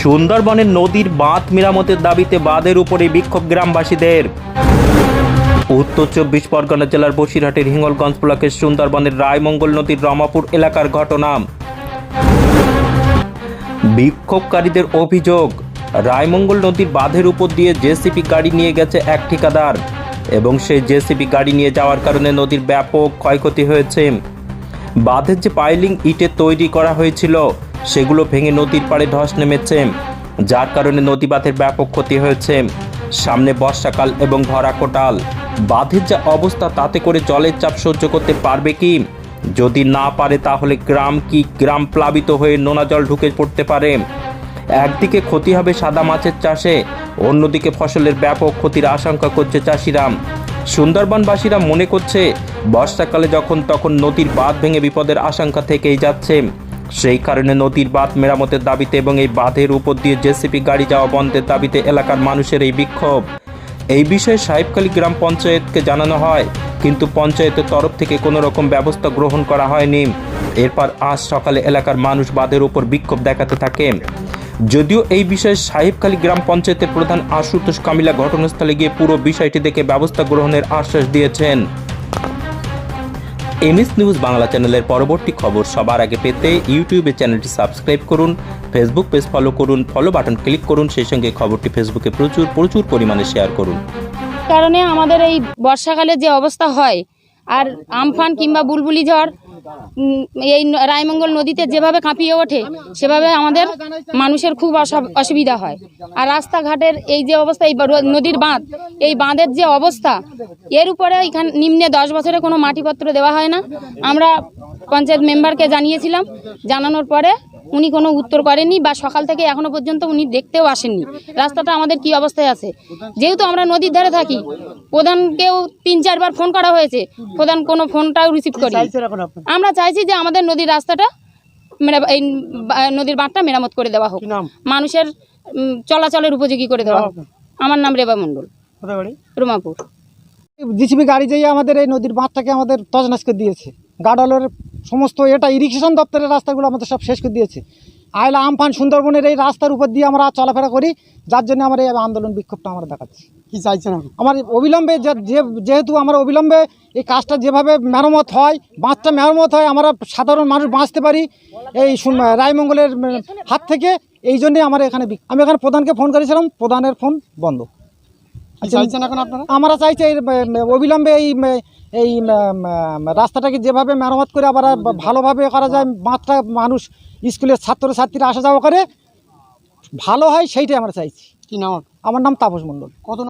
সুন্দরবনের নদীর বাঁধ মেরামতের দাবিতে বাঁধের উপরে বিক্ষোভ গ্রামবাসীদের। উত্তর চব্বিশ পরগনা জেলার বসিরহাটের হিঙ্গলগঞ্জ ব্লকের সুন্দরবনের রায়মঙ্গল নদীর রমাপুর এলাকার ঘটনা। বিক্ষোভকারীদের অভিযোগ, রায়মঙ্গল নদীর বাঁধের উপর দিয়ে জেসিপি গাড়ি নিয়ে গেছে এক ঠিকাদার এবং সেই জেসিপি গাড়ি নিয়ে যাওয়ার কারণে নদীর ব্যাপক ক্ষয়ক্ষতি হয়েছে। বাঁধের যে পাইলিং ইটে তৈরি করা হয়েছিল সেগুলো ভেঙে নদীর পাড়ে ধস নেমেছে। যার কারণে নদী বাঁধের ব্যাপক ক্ষতি হয়েছে। সামনে বর্ষাকাল এবং ভরা কোটাল। বাঁধের যা অবস্থা তাতে করে জলের চাপ সহ্য করতে পারবে কি? যদি না পারে তাহলে গ্রাম কি গ্রাম প্লাবিত হয়ে নোনা জল ঢুকে পড়তে পারে? একদিকে ক্ষতি হবে সাদা মাছের চাষে, অন্যদিকে ফসলের ব্যাপক ক্ষতির আশঙ্কা করছে চাষিরা। সুন্দরবনবাসীরা মনে করছে, বর্ষাকালে যখন তখন নদীর বাঁধ ভেঙে বিপদের আশঙ্কা থেকেই যাচ্ছে। সেই কারণে নদীর বাঁধ মেরামতের দাবিতে এবং এই বাঁধের উপর দিয়ে জেসিপি গাড়ি যাওয়া বন্ধের দাবিতে এলাকার মানুষের এই বিক্ষোভ। এই বিষয়ে সাহেবখালী গ্রাম পঞ্চায়েতকে জানানো হয়, কিন্তু পঞ্চায়েতের তরফ থেকে কোনো রকম ব্যবস্থা গ্রহণ করা হয়নি। এরপর আজ সকালে এলাকার মানুষ বাঁধের উপর বিক্ষোভ দেখাতে থাকে। যদিও এই বিষয়ে সাহেবখালী গ্রাম পঞ্চায়েতের প্রধান আশুতোষ কামিলা ঘটনাস্থলে গিয়ে পুরো বিষয়টি দেখে ব্যবস্থা গ্রহণের আশ্বাস দিয়েছেন। এমএস নিউজ বাংলা চ্যানেলের পরবর্তী খবর সবার আগে পেতে ইউটিউবে চ্যানেলটি সাবস্ক্রাইব করুন, ফেসবুক পেজ ফলো করুন ফলো বাটন ক্লিক করুন, সেই সঙ্গে খবরটি ফেসবুকে প্রচুর প্রচুর পরিমাণে শেয়ার করুন। কারণে আমাদের এই বর্ষাকালে যে অবস্থা হয়, আর আমফান কিংবা বুলবুলি ঝড় এই রায়মঙ্গল নদীতে যেভাবে কাঁপিয়ে ওঠে, সেভাবে আমাদের মানুষের খুব অসব- অসুবিধা হয়। আর রাস্তাঘাটের এই যে অবস্থা, এই নদীর বাঁধ, এই বাঁধের যে অবস্থা, এর উপরে এখানে নিম্নে দশ বছরে কোনো মাটিপত্র দেওয়া হয় না। আমরা পঞ্চায়েত মেম্বারকে জানিয়েছিলাম, জানানোর পরে উনি কোনো উত্তর করেননি বা সকাল থেকে এখনও পর্যন্ত উনি দেখতেও আসেননি। রাস্তাটা আমাদের কি অবস্থায় আছে? যেহেতু আমরা নদীর ধারে থাকি প্রধানকেও তিন চারবার ফোন করা হয়েছে। প্রধান কোনো ফোনটাও রিসিভ করি আমরা চাইছি যে আমাদের নদীর রাস্তাটা এই নদীর বাঁধটা মেরামত করে দেওয়া হোক। মানুষের চলাচলের উপযোগী করে দেওয়া হোক। আমার নাম রেবা মণ্ডল। রুমাপুর। জিসিবি গাড়ি যেয়ে আমাদের এই নদীর বাঁধটাকে আমাদের তজনাশ করে দিয়েছে। গাডলের সমস্ত এটা ইরিগেশন দপ্তরের রাস্তাগুলো আমাদের সব শেষ করে দিয়েছে। আয়লা আমফান সুন্দরবনের এই রাস্তার উপর দিয়ে আমরা চলাফেরা করি যার জন্য আমরা এই আন্দোলন বিক্ষোভটা আমরা দেখাচ্ছি। কি চাইছেন? আমার অবিলম্বে যেহেতু আমার অবিলম্বে এই কাজটা যেভাবে মেরামত হয় বাঁধটা মেরামত হয় আমরা সাধারণ মানুষ বাঁচতে পারি এই রায়মঙ্গলের হাত থেকে এই জন্যই আমার এখানে আমি এখানে প্রধানকে ফোন করেছিলাম প্রধানের ফোন বন্ধ। চাইছেন এখন আপনারা? আমরা চাইছি এই অবিলম্বে এই এই রাস্তাটাকে যেভাবে মেরামত করে আবার ভালোভাবে করা যায় মাত্রা মানুষ স্কুলের ছাত্রছাত্রীরা আসা যাওয়া করে ভালো হয় সেইটাই আমরা চাইছি। কি নাম? আমার নাম তাপস মণ্ডল। কত